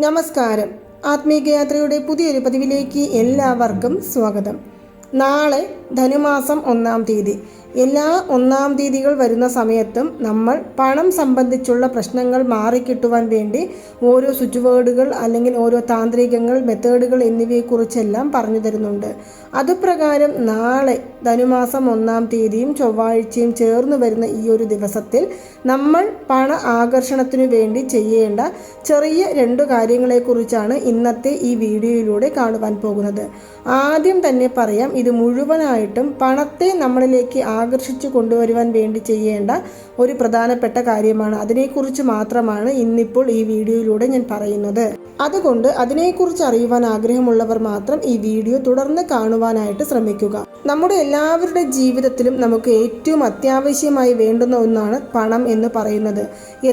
നമസ്കാരം. ആത്മീയയാത്രയുടെ പുതിയൊരു പതിവിലേക്ക് എല്ലാവർക്കും സ്വാഗതം. നാളെ ധനുമാസം ഒന്നാം തീയതി. എല്ലാ ഒന്നാം തീയതികൾ വരുന്ന സമയത്തും നമ്മൾ പണം സംബന്ധിച്ചുള്ള പ്രശ്നങ്ങൾ മാറിക്കിട്ടുവാൻ വേണ്ടി ഓരോ സ്വിച്ച് വേർഡുകൾ അല്ലെങ്കിൽ ഓരോ താന്ത്രികങ്ങൾ മെത്തേഡുകൾ എന്നിവയെക്കുറിച്ചെല്ലാം പറഞ്ഞു തരുന്നുണ്ട്. അതുപ്രകാരം നാളെ ധനുമാസം ഒന്നാം തീയതിയും ചൊവ്വാഴ്ചയും ചേർന്ന് വരുന്ന ഈ ഒരു ദിവസത്തിൽ നമ്മൾ പണ ആകർഷണത്തിനു വേണ്ടി ചെയ്യേണ്ട ചെറിയ രണ്ട് കാര്യങ്ങളെക്കുറിച്ചാണ് ഇന്നത്തെ ഈ വീഡിയോയിലൂടെ കാണുവാൻ പോകുന്നത്. ആദ്യം തന്നെ പറയാം ഇത് മുഴുവനായിട്ടും പണത്തെ നമ്മളിലേക്ക് ആകർഷിച്ചു കൊണ്ടുവരുവാൻ വേണ്ടി ചെയ്യേണ്ട ഒരു പ്രധാനപ്പെട്ട കാര്യമാണ്. അതിനെക്കുറിച്ച് മാത്രമാണ് ഇന്നിപ്പോൾ ഈ വീഡിയോയിലൂടെ ഞാൻ പറയുന്നത്. അതുകൊണ്ട് അതിനെക്കുറിച്ച് അറിയുവാൻ ആഗ്രഹമുള്ളവർ മാത്രം ഈ വീഡിയോ തുടർന്ന് കാണുവാനായിട്ട് ശ്രമിക്കുക. നമ്മുടെ എല്ലാവരുടെ ജീവിതത്തിലും നമുക്ക് ഏറ്റവും അത്യാവശ്യമായി വേണ്ടുന്ന ഒന്നാണ് പണം എന്ന് പറയുന്നത്.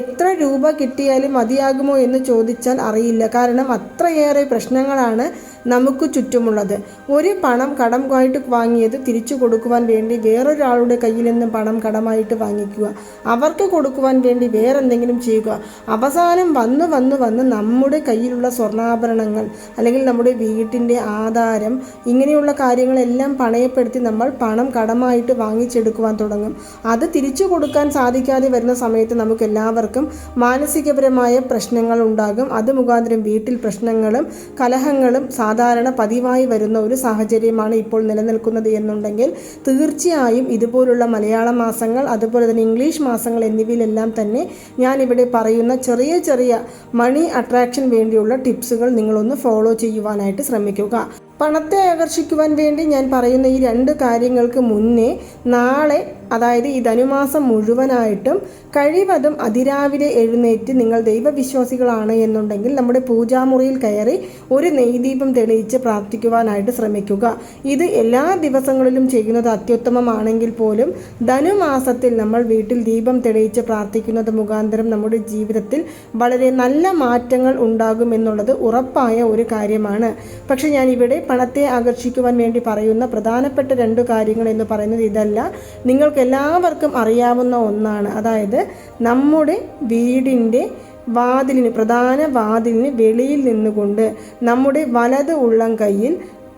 എത്ര രൂപ കിട്ടിയാലും മതിയാകുമോ എന്ന് ചോദിച്ചാൽ അറിയില്ല. കാരണം അത്രയേറെ പ്രശ്നങ്ങളാണ് നമുക്ക് ചുറ്റുമുള്ളത്. ഒരു പണം കടമായിട്ട് വാങ്ങിയത് തിരിച്ചു കൊടുക്കുവാൻ വേണ്ടി വേറൊരാളുടെ കയ്യിൽ നിന്നും പണം കടമായിട്ട് വാങ്ങിക്കുക. അവർക്ക് കൊടുക്കുവാൻ വേണ്ടി വേറെന്തെങ്കിലും ചെയ്യുക. അവസാനം വന്ന് വന്ന് വന്ന് നമ്മുടെ കയ്യിലുള്ള സ്വർണാഭരണങ്ങൾ അല്ലെങ്കിൽ നമ്മുടെ വീട്ടിന്റെ ആധാരം ഇങ്ങനെയുള്ള കാര്യങ്ങളെല്ലാം പണയപ്പെടുത്തി നമ്മൾ പണം കടമായിട്ട് വാങ്ങിച്ചെടുക്കുവാൻ തുടങ്ങും. അത് തിരിച്ചു കൊടുക്കാൻ സാധിക്കാതെ വരുന്ന സമയത്ത് നമുക്ക് എല്ലാവർക്കും മാനസികപരമായ പ്രശ്നങ്ങൾ ഉണ്ടാകും. അത് മുഖാന്തരം വീട്ടിൽ പ്രശ്നങ്ങളും കലഹങ്ങളും സാധാരണ പതിവായി വരുന്ന ഒരു സാഹചര്യമാണ് ഇപ്പോൾ നിലനിൽക്കുന്നത് എന്നുണ്ടെങ്കിൽ തീർച്ചയായും ഇതുപോലുള്ള മലയാള മാസങ്ങൾ അതുപോലെ തന്നെ ഇംഗ്ലീഷ് മാസങ്ങൾ എന്നിവയിലെല്ലാം തന്നെ ഞാനിവിടെ പറയുന്ന ചെറിയ ചെറിയ മണി അട്രാക്ഷൻ വേണ്ടിയുള്ള ടിപ്സുകൾ നിങ്ങളൊന്ന് ഫോളോ ചെയ്യുവാനായിട്ട് ശ്രമിക്കുക. പണത്തെ ആകർഷിക്കുവാൻ വേണ്ടി ഞാൻ പറയുന്ന ഈ രണ്ട് കാര്യങ്ങൾക്ക് മുന്നേ നാളെ അതായത് ഈ ധനുമാസം മുഴുവനായിട്ടും കഴിവതും അതിരാവിലെ എഴുന്നേറ്റ് നിങ്ങൾ ദൈവവിശ്വാസികളാണ് എന്നുണ്ടെങ്കിൽ നമ്മുടെ പൂജാമുറിയിൽ കയറി ഒരു നെയ്ദീപം തെളിയിച്ച് പ്രാർത്ഥിക്കുവാനായിട്ട് ശ്രമിക്കുക. ഇത് എല്ലാ ദിവസങ്ങളിലും ചെയ്യുന്നത് അത്യുത്തമമാണെങ്കിൽ പോലും ധനുമാസത്തിൽ നമ്മൾ വീട്ടിൽ ദീപം തെളിയിച്ച് പ്രാർത്ഥിക്കുന്നത് മുഖാന്തരം നമ്മുടെ ജീവിതത്തിൽ വളരെ നല്ല മാറ്റങ്ങൾ ഉണ്ടാകുമെന്നുള്ളത് ഉറപ്പായ ഒരു കാര്യമാണ്. പക്ഷേ ഞാൻ ഇവിടെ പണത്തെ ആകർഷിക്കുവാൻ വേണ്ടി പറയുന്ന പ്രധാനപ്പെട്ട രണ്ട് കാര്യങ്ങൾ എന്ന് പറയുന്നത് ഇതല്ല. നിങ്ങൾക്ക് എല്ലാവർക്കും അറിയാവുന്ന ഒന്നാണ്. അതായത് നമ്മുടെ വീടിന്റെ വാതിലിന് പ്രധാന വാതിലിന് വെളിയിൽ നിന്നുകൊണ്ട് നമ്മുടെ വലത് ഉള്ളം കയ്യിൽ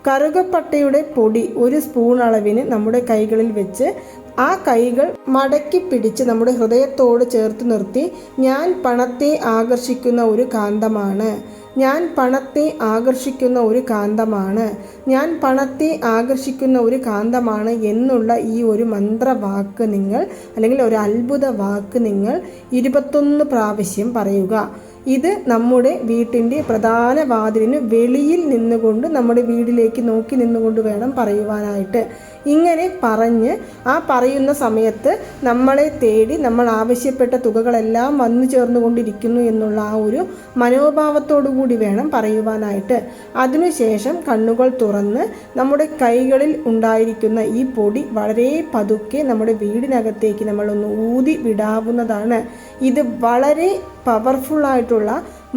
കറുകപ്പട്ടയുടെ പൊടി ഒരു സ്പൂൺ അളവിന് നമ്മുടെ കൈകളിൽ വെച്ച് ആ കൈകൾ മടക്കി പിടിച്ച് നമ്മുടെ ഹൃദയത്തോട് ചേർത്ത് നിർത്തി ഞാൻ പണത്തെ ആകർഷിക്കുന്ന ഒരു കാന്തമാണ്. ഞാൻ പണത്തെ ആകർഷിക്കുന്ന ഒരു കാന്തമാണ്. ഞാൻ പണത്തെ ആകർഷിക്കുന്ന ഒരു കാന്തമാണ് എന്നുള്ള ഈ ഒരു മന്ത്രവാക്ക് നിങ്ങൾ അല്ലെങ്കിൽ ഒരു അത്ഭുത വാക്ക് നിങ്ങൾ ഇരുപത്തൊന്ന് പ്രാവശ്യം പറയുക. ഇത് നമ്മുടെ വീട്ടിന്റെ പ്രധാന വാതിലിന് വെളിയിൽ നിന്നുകൊണ്ട് നമ്മുടെ വീടിലേക്ക് നോക്കി നിന്നുകൊണ്ട് വേണം പറയുവാനായിട്ട്. ഇങ്ങനെ പറഞ്ഞ് ആ പറയുന്ന സമയത്ത് നമ്മളെ തേടി നമ്മൾ ആവശ്യപ്പെട്ട തുകകളെല്ലാം വന്നു ചേർന്നുകൊണ്ടിരിക്കുന്നു എന്നുള്ള ആ ഒരു മനോഭാവത്തോടു കൂടി വേണം പറയുവാനായിട്ട്. അതിനുശേഷം കണ്ണുകൾ തുറന്ന് നമ്മുടെ കൈകളിൽ ഉണ്ടായിരിക്കുന്ന ഈ പൊടി വളരെ പതുക്കെ നമ്മുടെ വീടിനകത്തേക്ക് നമ്മളൊന്ന് ഊതി വിടാവുന്നതാണ്. ഇത് വളരെ പവർഫുള്ളായിട്ടുള്ള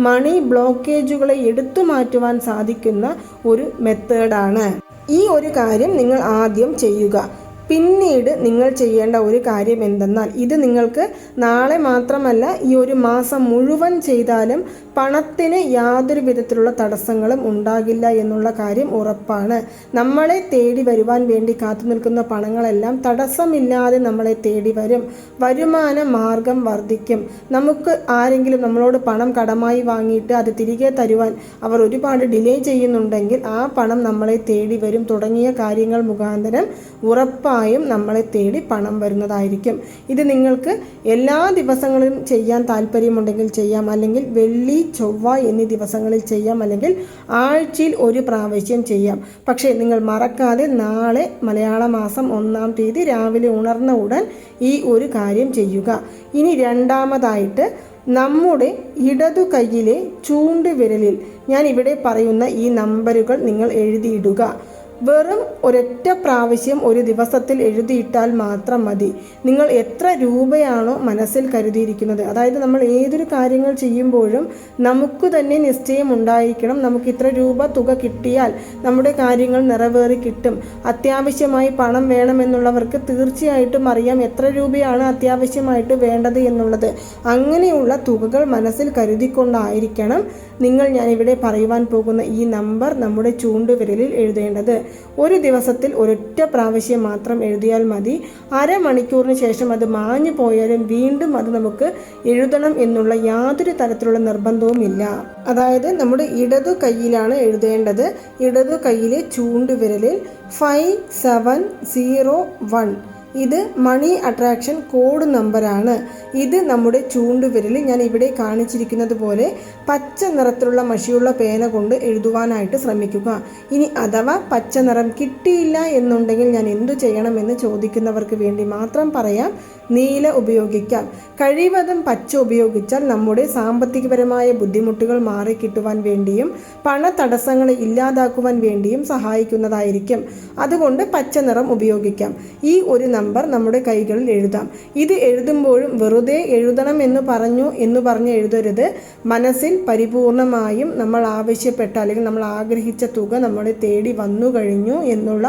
മണി ബ്ലോക്കേജുകളെ എടുത്തു മാറ്റുവാൻ സാധിക്കുന്ന ഒരു മെത്തേഡാണ് ഈ ഒരു കാര്യം നിങ്ങൾ ആദ്യം ചെയ്യുക. പിന്നീട് നിങ്ങൾ ചെയ്യേണ്ട ഒരു കാര്യം എന്തെന്നാൽ ഇത് നിങ്ങൾക്ക് നാളെ മാത്രമല്ല ഈ ഒരു മാസം മുഴുവൻ ചെയ്താലും പണത്തിന് യാതൊരു വിധത്തിലുള്ള തടസ്സങ്ങളും ഉണ്ടാകില്ല എന്നുള്ള കാര്യം ഉറപ്പാണ്. നമ്മളെ തേടി വരുവാൻ വേണ്ടി കാത്തു നിൽക്കുന്ന പണങ്ങളെല്ലാം തടസ്സമില്ലാതെ നമ്മളെ തേടി വരും. വരുമാന മാർഗം വർദ്ധിക്കും. നമുക്ക് ആരെങ്കിലും നമ്മളോട് പണം കടമായി വാങ്ങിയിട്ട് അത് തിരികെ തരുവാൻ അവർ ഒരുപാട് ഡിലേ ചെയ്യുന്നുണ്ടെങ്കിൽ ആ പണം നമ്മളെ തേടി വരും. തുടങ്ങിയ കാര്യങ്ങൾ മുഖാന്തരം ഉറപ്പാണ്. ഉറപ്പായും നമ്മളെ തേടി പണം വരുന്നതായിരിക്കും. ഇത് നിങ്ങൾക്ക് എല്ലാ ദിവസങ്ങളിലും ചെയ്യാൻ താല്പര്യമുണ്ടെങ്കിൽ ചെയ്യാം. അല്ലെങ്കിൽ വെള്ളി ചൊവ്വ എന്നീ ദിവസങ്ങളിൽ ചെയ്യാം. അല്ലെങ്കിൽ ആഴ്ചയിൽ ഒരു പ്രാവശ്യം ചെയ്യാം. പക്ഷേ നിങ്ങൾ മറക്കാതെ നാളെ മലയാള മാസം ഒന്നാം തീയതി രാവിലെ ഉണർന്ന ഉടൻ ഈ ഒരു കാര്യം ചെയ്യുക. ഇനി രണ്ടാമതായിട്ട് നമ്മുടെ ഇടതു കൈയിലെ ചൂണ്ടുവിരലിൽ ഞാൻ ഇവിടെ പറയുന്ന ഈ നമ്പറുകൾ നിങ്ങൾ എഴുതിയിടുക. വെറും ഒരൊറ്റ പ്രാവശ്യം ഒരു ദിവസത്തിൽ എഴുതിയിട്ടാൽ മാത്രം മതി. നിങ്ങൾ എത്ര രൂപയാണോ മനസ്സിൽ കരുതിയിരിക്കുന്നത്. അതായത് നമ്മൾ ഏതൊരു കാര്യങ്ങൾ ചെയ്യുമ്പോഴും നമുക്ക് തന്നെ നിശ്ചയം ഉണ്ടായിരിക്കണം. നമുക്ക് ഇത്ര രൂപ തുക കിട്ടിയാൽ നമ്മുടെ കാര്യങ്ങൾ നിറവേറി കിട്ടും. അത്യാവശ്യമായി പണം വേണമെന്നുള്ളവർക്ക് തീർച്ചയായിട്ടും അറിയാം എത്ര രൂപയാണ് അത്യാവശ്യമായിട്ട് വേണ്ടത് എന്നുള്ളത്. അങ്ങനെയുള്ള തുകകൾ മനസ്സിൽ കരുതിക്കൊണ്ടായിരിക്കണം നിങ്ങൾ ഞാനിവിടെ പറയുവാൻ പോകുന്ന ഈ നമ്പർ നമ്മുടെ ചൂണ്ടുവിരലിൽ എഴുതേണ്ടത്. ഒരു ദിവസത്തിൽ ഒരൊറ്റ പ്രാവശ്യം മാത്രം എഴുതിയാൽ മതി. അരമണിക്കൂറിന് ശേഷം അത് മാഞ്ഞു പോയാലും വീണ്ടും അത് നമുക്ക് എഴുതണം എന്നുള്ള യാതൊരു തരത്തിലുള്ള നിർബന്ധവുമില്ല. അതായത് നമ്മുടെ ഇടതു കൈയിലാണ് എഴുതേണ്ടത്. ഇടതു കൈയിലെ ചൂണ്ടുവിരലിൽ ഫൈവ് സെവൻ സീറോ വൺ ഇത് മണി അട്രാക്ഷൻ കോഡ് നമ്പറാണ് ഇത് നമ്മുടെ ചൂണ്ടുവിരൽ ഞാൻ ഇവിടെ കാണിച്ചിരിക്കുന്നത് പോലെ പച്ച നിറത്തിലുള്ള മഷിയുള്ള പേന കൊണ്ട് എഴുതുവാനായിട്ട് ശ്രമിക്കുക. ഇനി അഥവാ പച്ച നിറം കിട്ടിയില്ല എന്നുണ്ടെങ്കിൽ ഞാൻ എന്തു ചെയ്യണമെന്ന് ചോദിക്കുന്നവർക്ക് വേണ്ടി മാത്രം പറയാം നീല ഉപയോഗിക്കാം. കഴിവതും പച്ച ഉപയോഗിച്ചാൽ നമ്മുടെ സാമ്പത്തികപരമായ ബുദ്ധിമുട്ടുകൾ മാറിക്കിട്ടുവാൻ വേണ്ടിയും പണ തടസ്സങ്ങളെ ഇല്ലാതാക്കുവാൻ വേണ്ടിയും സഹായിക്കുന്നതായിരിക്കും. അതുകൊണ്ട് പച്ച നിറം ഉപയോഗിക്കാം. ഈ ഒരു നമ്പർ നമ്മുടെ കൈകളിൽ എഴുതാം. ഇത് എഴുതുമ്പോഴും വെറുതെ എഴുതണം എന്ന് പറഞ്ഞു എന്ന് പറഞ്ഞ് എഴുതരുത്. മനസ്സിൽ പരിപൂർണമായും നമ്മൾ ആവശ്യപ്പെട്ട അല്ലെങ്കിൽ നമ്മൾ ആഗ്രഹിച്ച തുക നമ്മളെ തേടി വന്നു കഴിഞ്ഞു എന്നുള്ള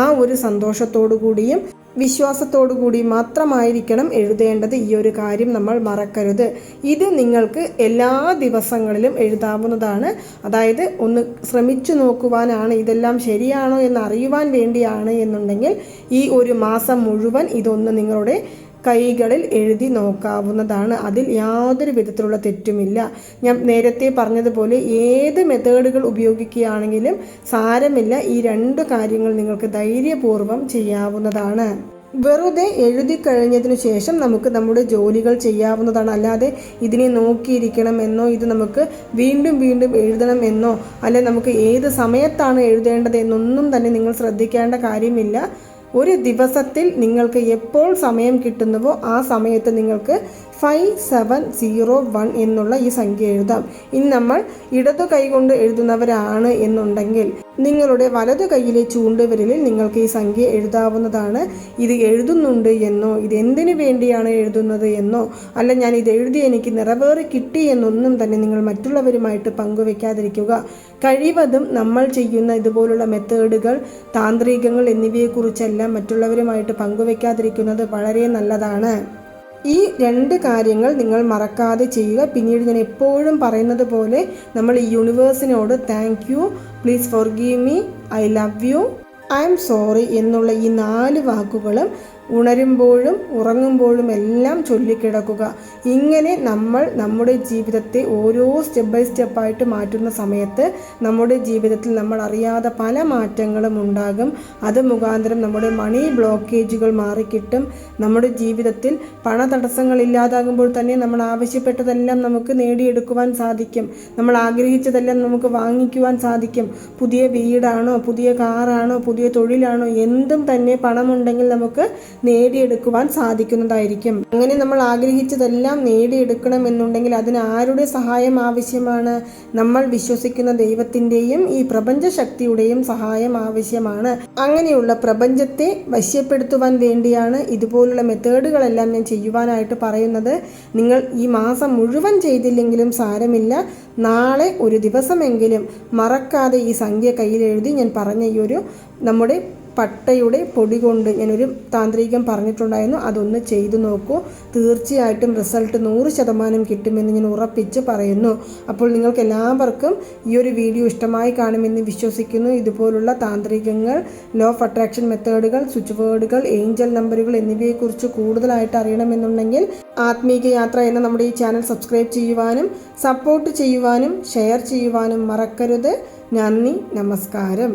ആ ഒരു സന്തോഷത്തോടു കൂടിയും വിശ്വാസത്തോടു കൂടി മാത്രമായിരിക്കണം എഴുതേണ്ടത് ഈ ഒരു കാര്യം നമ്മൾ മറക്കരുത്. ഇത് നിങ്ങൾക്ക് എല്ലാ ദിവസങ്ങളിലും എഴുതാവുന്നതാണ്. അതായത് ഒന്ന് ശ്രമിച്ചു നോക്കുവാനാണ് ഇതെല്ലാം ശരിയാണോ എന്ന് അറിയുവാൻ വേണ്ടിയാണ് എന്നുണ്ടെങ്കിൽ ഈ ഒരു മാസം മുഴുവൻ ഇതൊന്ന് നിങ്ങളുടെ കൈകളിൽ എഴുതി നോക്കാവുന്നതാണ്. അതിൽ യാതൊരു വിധത്തിലുള്ള തെറ്റുമില്ല. ഞാൻ നേരത്തെ പറഞ്ഞതുപോലെ ഏത് മെത്തേഡുകൾ ഉപയോഗിക്കുകയാണെങ്കിലും സാരമില്ല. ഈ രണ്ട് കാര്യങ്ങൾ നിങ്ങൾക്ക് ധൈര്യപൂർവം ചെയ്യാവുന്നതാണ്. വെറുതെ എഴുതി കഴിഞ്ഞതിനു ശേഷം നമുക്ക് നമ്മുടെ ജോലികൾ ചെയ്യാവുന്നതാണ്. അല്ലാതെ ഇതിനെ നോക്കിയിരിക്കണമെന്നോ ഇത് നമുക്ക് വീണ്ടും വീണ്ടും എഴുതണമെന്നോ അല്ലെ നമുക്ക് ഏത് സമയത്താണ് എഴുതേണ്ടത് എന്നൊന്നും തന്നെ നിങ്ങൾ ശ്രദ്ധിക്കേണ്ട കാര്യമില്ല. ഒരു ദിവസത്തിൽ നിങ്ങൾക്ക് എപ്പോൾ സമയം കിട്ടുന്നുവോ ആ സമയത്ത് നിങ്ങൾക്ക് ഫൈവ് സെവൻ സീറോ വൺ എന്നുള്ള ഈ സംഖ്യ എഴുതാം. ഇനി നമ്മൾ ഇടതു കൈകൊണ്ട് എഴുതുന്നവരാണ് എന്നുണ്ടെങ്കിൽ നിങ്ങളുടെ വലതു കൈയിലെ ചൂണ്ടുവിരലിൽ നിങ്ങൾക്ക് ഈ സംഖ്യ എഴുതാവുന്നതാണ്. ഇത് എഴുതുന്നുണ്ട് എന്നോ ഇത് എന്തിനു വേണ്ടിയാണ് എഴുതുന്നത് എന്നോ അല്ല ഞാൻ ഇത് എഴുതി എനിക്ക് നിറവേറി കിട്ടി എന്നൊന്നും തന്നെ നിങ്ങൾ മറ്റുള്ളവരുമായിട്ട് പങ്കുവെക്കാതിരിക്കുക. കഴിവതും നമ്മൾ ചെയ്യുന്ന ഇതുപോലുള്ള മെത്തേഡുകൾ താന്ത്രികങ്ങൾ എന്നിവയെക്കുറിച്ചെല്ലാം മറ്റുള്ളവരുമായിട്ട് പങ്കുവെക്കാതിരിക്കുന്നത് വളരെ നല്ലതാണ്. ഈ രണ്ട് കാര്യങ്ങൾ നിങ്ങൾ മറക്കാതെ ചെയ്യുക. പിന്നീട് ഞാൻ എപ്പോഴും പറയുന്നത് പോലെ നമ്മൾ ഈ യൂണിവേഴ്സിനോട് thank you please forgive me I love you I am sorry എന്നുള്ള ഈ നാല് വാക്കുകളും ഉണരുമ്പോഴും ഉറങ്ങുമ്പോഴും എല്ലാം ചൊല്ലിക്കിടക്കുക. ഇങ്ങനെ നമ്മൾ നമ്മുടെ ജീവിതത്തെ ഓരോ സ്റ്റെപ്പ് ബൈ സ്റ്റെപ്പായിട്ട് മാറ്റുന്ന സമയത്ത് നമ്മുടെ ജീവിതത്തിൽ നമ്മൾ അറിയാതെ പല മാറ്റങ്ങളും ഉണ്ടാകും. അത് മുഖാന്തരം നമ്മുടെ മണി ബ്ലോക്കേജുകൾ മാറിക്കിട്ടും. നമ്മുടെ ജീവിതത്തിൽ പണ തടസ്സങ്ങൾ ഇല്ലാതാകുമ്പോൾ തന്നെ നമ്മൾ ആവശ്യപ്പെട്ടതെല്ലാം നമുക്ക് നേടിയെടുക്കുവാൻ സാധിക്കും. നമ്മൾ ആഗ്രഹിച്ചതെല്ലാം നമുക്ക് വാങ്ങിക്കുവാൻ സാധിക്കും. പുതിയ വീടാണോ പുതിയ കാറാണോ പുതിയ തൊഴിലാണോ എന്തും തന്നെ പണമുണ്ടെങ്കിൽ നമുക്ക് നേടിയെടുക്കുവാൻ സാധിക്കുന്നതായിരിക്കും. അങ്ങനെ നമ്മൾ ആഗ്രഹിച്ചതെല്ലാം നേടിയെടുക്കണമെന്നുണ്ടെങ്കിൽ അതിന് ആരുടെ സഹായം ആവശ്യമാണ്? നമ്മൾ വിശ്വസിക്കുന്ന ദൈവത്തിന്റെയും ഈ പ്രപഞ്ച ശക്തിയുടെയും സഹായം ആവശ്യമാണ്. അങ്ങനെയുള്ള പ്രപഞ്ചത്തെ വശ്യപ്പെടുത്തുവാൻ വേണ്ടിയാണ് ഇതുപോലുള്ള മെത്തേഡുകളെല്ലാം ഞാൻ ചെയ്യുവാനായിട്ട് പറയുന്നത്. നിങ്ങൾ ഈ മാസം മുഴുവൻ ചെയ്തില്ലെങ്കിലും സാരമില്ല. നാളെ ഒരു ദിവസമെങ്കിലും മറക്കാതെ ഈ സംഖ്യ കയ്യിലെഴുതി ഞാൻ പറഞ്ഞ ഈ ഒരു നമ്മുടെ പട്ടയുടെ പൊടി കൊണ്ട് ഞാനൊരു താന്ത്രികം പറഞ്ഞിട്ടുണ്ടായിരുന്നു. അതൊന്ന് ചെയ്തു നോക്കൂ. തീർച്ചയായിട്ടും റിസൾട്ട് നൂറ് ശതമാനം കിട്ടുമെന്ന് ഞാൻ ഉറപ്പിച്ച് പറയുന്നു. അപ്പോൾ നിങ്ങൾക്ക് എല്ലാവർക്കും ഈ ഒരു വീഡിയോ ഇഷ്ടമായി കാണുമെന്ന് വിശ്വസിക്കുന്നു. ഇതുപോലുള്ള താന്ത്രികങ്ങൾ ലോ ഓഫ് അട്രാക്ഷൻ മെത്തേഡുകൾ സ്വിച്ച് വേർഡുകൾ ഏഞ്ചൽ നമ്പറുകൾ എന്നിവയെക്കുറിച്ച് കൂടുതലായിട്ട് അറിയണമെന്നുണ്ടെങ്കിൽ ആത്മീക യാത്ര എന്ന നമ്മുടെ ഈ ചാനൽ സബ്സ്ക്രൈബ് ചെയ്യുവാനും സപ്പോർട്ട് ചെയ്യുവാനും ഷെയർ ചെയ്യുവാനും മറക്കരുത്. നന്ദി നമസ്കാരം.